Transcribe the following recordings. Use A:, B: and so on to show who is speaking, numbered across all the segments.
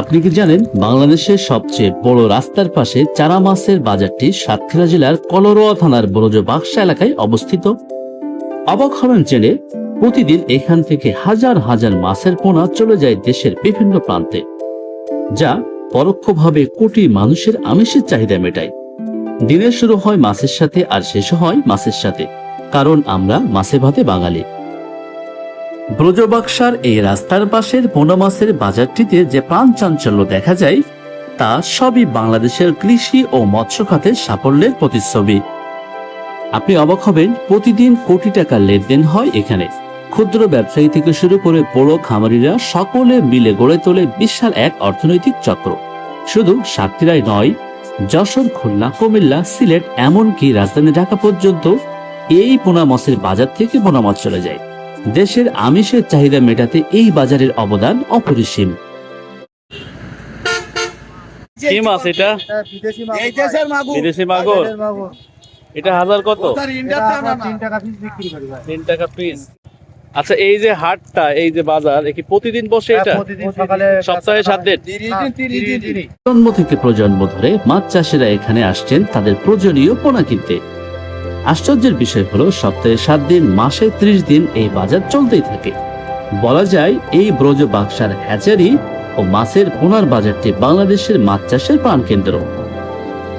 A: আপনি কি জানেন, বাংলাদেশের সবচেয়ে বড় রাস্তার পাশে চারা মাছের বাজারটি সাতক্ষীরা জেলার কলরোয়া থানার বরজ বাক্সা এলাকায় অবস্থিত? অবাক হবেন জেনে প্রতিদিন এখান থেকে হাজার হাজার মাছের পোনা চলে যায় দেশের বিভিন্ন প্রান্তে, যা পরোক্ষভাবে কোটি মানুষের আমিষের চাহিদা মেটায়। দিনের শুরু হয় মাছের সাথে আর শেষ হয় মাছের সাথে, কারণ আমরা মাছে ভাতে বাঙালি। ব্রজবাক্সার এই রাস্তার পাশের পোনা মাছের বাজারটিতে যে প্রাণ চাঞ্চল্য দেখা যায়, তা সবই বাংলাদেশের কৃষি ও মৎস্য খাতের সাফল্যের প্রতিচ্ছবি। আপনি অবাক হবেন, প্রতিদিন কোটি টাকার লেনদেন হয় এখানে। ক্ষুদ্র ব্যবসায়ী থেকে শুরু করে বড় খামারিরা সকলে মিলে গড়ে তোলে বিশাল এক অর্থনৈতিক চক্র। শুধু সাতক্ষীরায় নয়, যশোর, খুলনা, কুমিল্লা, সিলেট, এমনকি রাজধানী ঢাকা পর্যন্ত এই পোনা মাছের বাজার থেকে পোনা মাছ চলে যায়। দেশের আমিষের চাহিদা মেটাতে এই বাজারের অবদান অপরিসীম। কি মাছ এটা?
B: বিদেশি
C: মাগুর।
A: এটা হাজার কত?
B: তিন টাকা পিস
A: আচ্ছা এই যে হাটটা এই যে বাজার কি প্রতিদিন বসে এটা?
B: প্রতিদিন
A: সপ্তাহে সাত দিন? প্রজন্ম থেকে প্রজন্ম ধরে মাছ চাষিরা এখানে আসছেন তাদের প্রয়োজনীয় পোনা কিনতে। আশ্চর্যের বিষয় হলো, সপ্তাহে সাত দিন, মাসে ত্রিশ দিন এই বাজার চলতেই থাকে। বলা যায়, এই ব্রজ বাক্সার হ্যাচারি ও মাছের পোনার বাজারটি বাংলাদেশের মাছ চাষের প্রাণকেন্দ্র।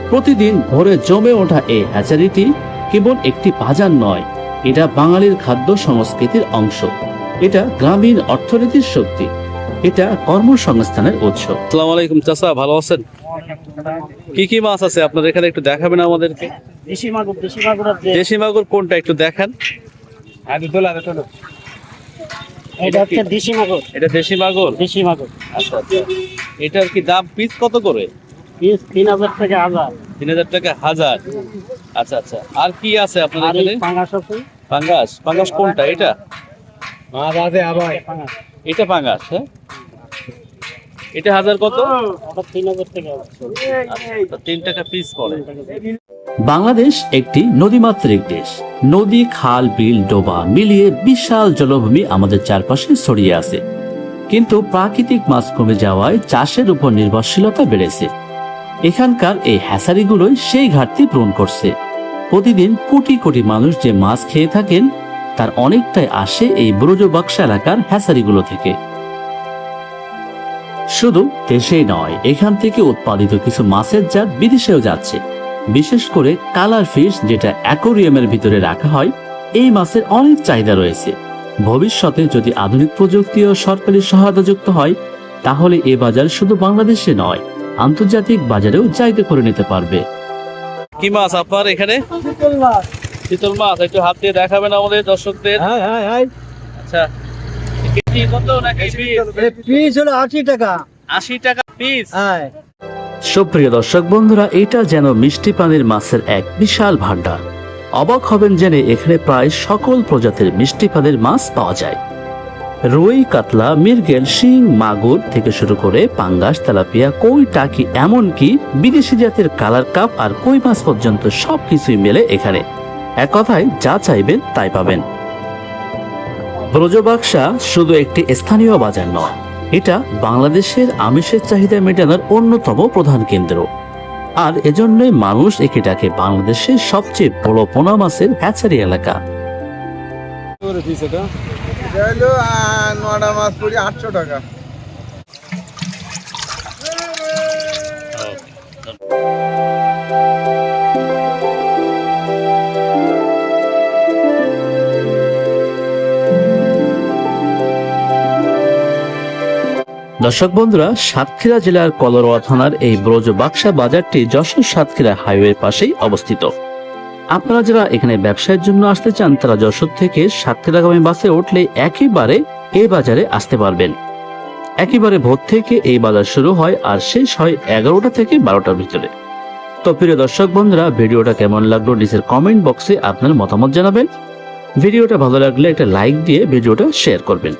A: প্রতিদিন ভোরে জমে ওঠা এই হ্যাচারিটি কেবল একটি বাজার নয়, এটা বাঙালির খাদ্য সংস্কৃতির অংশ। এটা গ্রামীণ অর্থনীতির শক্তি। এটা কর্মসংস্থানের উৎস। আসসালামু আলাইকুম চাচা, ভালো আছেন? কি কি মাছ আছে? আপনার এখানে একটু দেখাবেন আমাদেরকে।
B: দেশি মাগুর দেশি মাগুর আছে
A: দেশি মাগুর কোনটা একটু দেখান।
B: আগে তোলা তোলো এটা হচ্ছে দেশি মাগুর
A: এটা দেশি মাগুর
B: দেশি মাগুর
A: আচ্ছা আচ্ছা। এটার কি দাম পিস কত করে?
B: পিস তিন হাজার থেকে হাজার।
A: তিন হাজার টাকা হাজার। আচ্ছা আচ্ছা। আর কি আছে আপনার
B: আর
A: এখানে?
B: পাঙ্গাস আছে।
A: পাঙ্গাস পাঙ্গাস কোনটা এটা?
B: মাছ আছে আবার।
A: এটা পাঙ্গাস হ্যাঁ? এটা হাজার কত?
B: তিন হাজার থেকে
A: আচ্ছা, তিন টাকা পিস পড়ে। বাংলাদেশ একটি নদীমাতৃক দেশ। নদী, খাল, বিল, ডোবা মিলিয়ে বিশাল জলভূমি আমাদের চারপাশে ছড়িয়ে আছে। কিন্তু প্রাকৃতিক মাছ কমে যাওয়ায় চাষের উপর নির্ভরশীলতা বেড়েছে। এখানকার এই হ্যাসারিগুলোই সেই ঘাটতি পূরণ করছে। প্রতিদিন কোটি কোটি মানুষ যে মাছ খেয়ে থাকেন, তার অনেকটাই আসে এই ব্রজবাক্সা এলাকার হ্যাসারিগুলো থেকে। শুধু দেশেই নয়, এখান থেকে উৎপাদিত কিছু মাছের জাত বিদেশেও যাচ্ছে। বিশেষ করে কালার ফিশ যেটা অ্যাকোরিয়ামের ভিতরে রাখা হয় এই মাছের অনেক চাহিদা রয়েছে। ভবিষ্যতে যদি আধুনিক প্রযুক্তি ও সরকারি সহায়তা যুক্ত হয় তাহলে এ বাজার শুধু বাংলাদেশে নয় আন্তর্জাতিক বাজারেও জায়গা করে নিতে পারবে। কি মাছ আপনার এখানে? শীতল মাছ। একটু হাত দিয়ে দেখাবেন আমাদের দর্শকদের।
B: হ্যাঁ হ্যাঁ হ্যাঁ।
A: আচ্ছা। কেজি কত নাকি
B: পিস হলো আশি টাকা।
A: আশি টাকা পিস?
B: হ্যাঁ।
A: সুপ্রিয় দর্শক বন্ধুরা, এটা যেন মিষ্টি পানির মাছের এক বিশাল ভান্ডার অবাক হবেন জেনে এখানে প্রায় সকল প্রজাতির মিষ্টি পানির মাছ পাওয়া যায়। রুই, কাতলা মির্গেল শিং, মাগুর থেকে শুরু করে পাঙ্গাস, তেলাপিয়া, কই, টাকি, এমনকি বিদেশি জাতের কালার কাপ আর কই মাছ পর্যন্ত সবকিছুই মেলে এখানে। এক কথায়, যা চাইবেন তাই পাবেন। ব্রজবাক্সা শুধু একটি স্থানীয় বাজার নয় এটা বাংলাদেশের আমিষের চাহিদা মেটানোর অন্যতম প্রধান কেন্দ্র। আর এজন্যই মানুষ একে ডাকে বাংলাদেশের সবচেয়ে বড় পোনা মাছের হ্যাচারি এলাকা।
C: এটা? হলো নটা মাছ পড়ি আটশো টাকা।
A: দর্শক বন্ধুরা, সাতক্ষীরা জেলার কলরোয়া থানার এই ব্রজ বাক্সা বাজারটি যশোর সাতক্ষীরা হাইওয়ের পাশেই অবস্থিত। আপনারা যারা এখানে ব্যবসায়ের জন্য আসতে চান, তারা যশোর থেকে সাতক্ষীরাগামী বাসে উঠলে একেবারে এই বাজারে আসতে পারবেন। একেবারে ভোর থেকে এই বাজার শুরু হয় আর শেষ হয় এগারোটা থেকে বারোটার ভিতরে। তো প্রিয় দর্শক বন্ধুরা, ভিডিওটা কেমন লাগল নিচের কমেন্ট বক্সে আপনার মতামত জানাবেন। ভিডিওটা ভালো লাগলে একটা লাইক দিয়ে ভিডিওটা শেয়ার করবেন।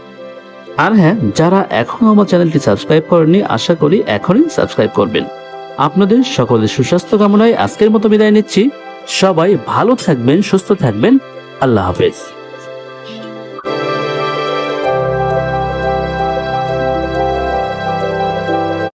A: আর হ্যাঁ যারা এখনও আমার চ্যানেলটি সাবস্ক্রাইব করেননি, আশা করি এখনই সাবস্ক্রাইব করবেন। আপনাদের সকলের সুস্বাস্থ্য কামনায় আজকের মতো বিদায় নিচ্ছি। সবাই ভালো থাকবেন, সুস্থ থাকবেন। আল্লাহ হাফেজ।